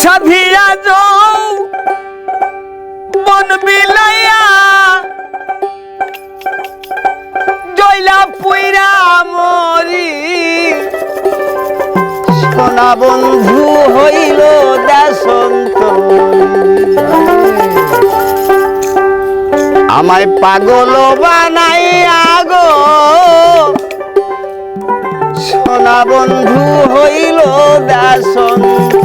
সাধিয়া যাও বন বিলাইয়া জয়লা পুইরা মরি। সোনা বন্ধু হইল দাসন্ত। আমায় পাগল বানাইয়া গো। সোনা বন্ধু হইল দাসন্ত।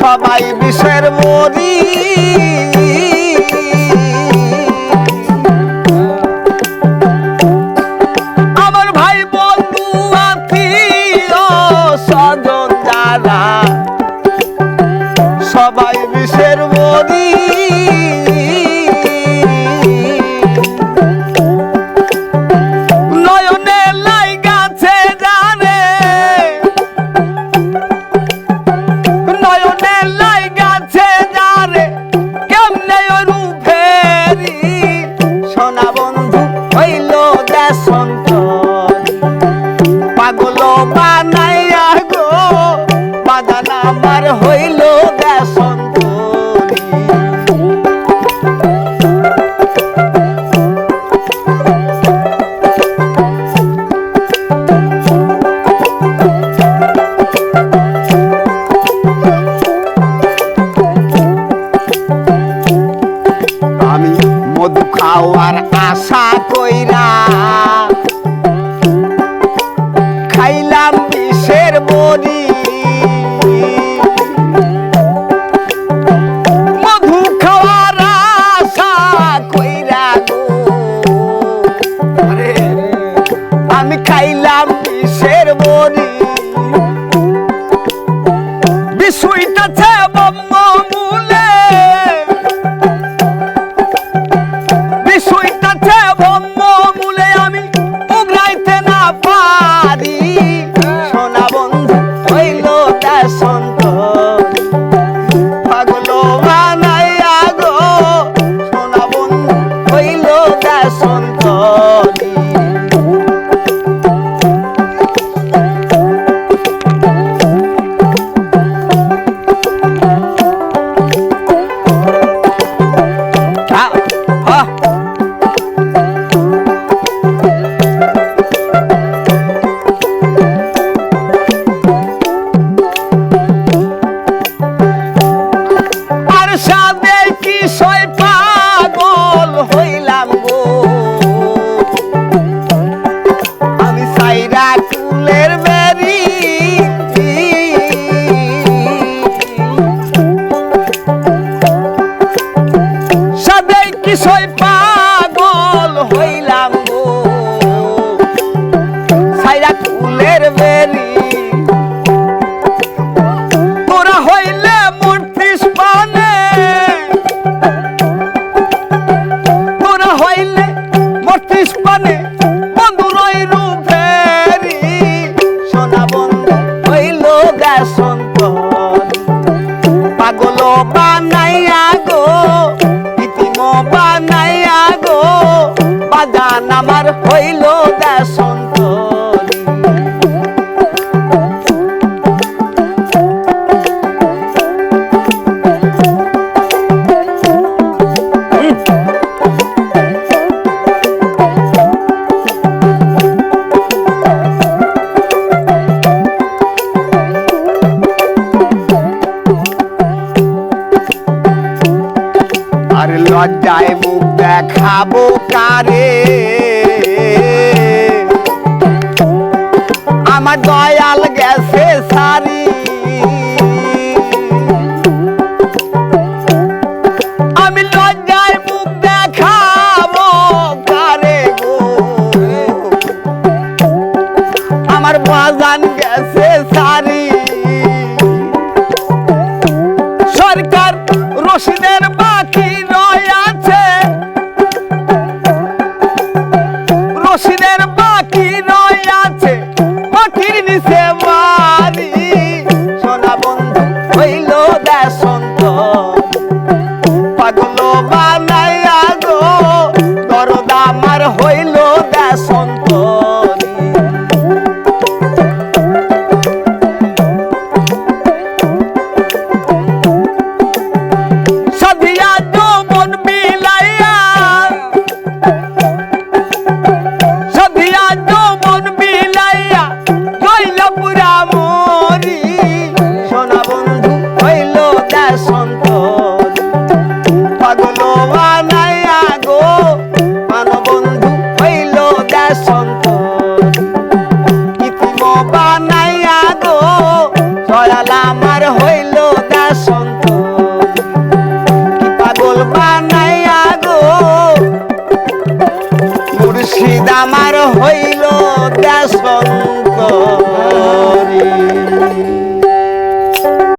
সবাই বিষের মরি। আমার ভাই বন্ধু সবাই বিষের মরি। খাওয়ার আশা কইরা খাইলাম বিষের বড়ি। মধু আশা কইরা আমি খাইলাম বিষের বড়ি। বিষয়টা nada. আড্ডায় মুখ দেখাবো কারে। আমার দয়াল গেছে সারি। আমি লজ্জায় আমার বাজান গেছে সারি। সরকার রশিদের বা মসজিদের দামার হইল দাসন্ত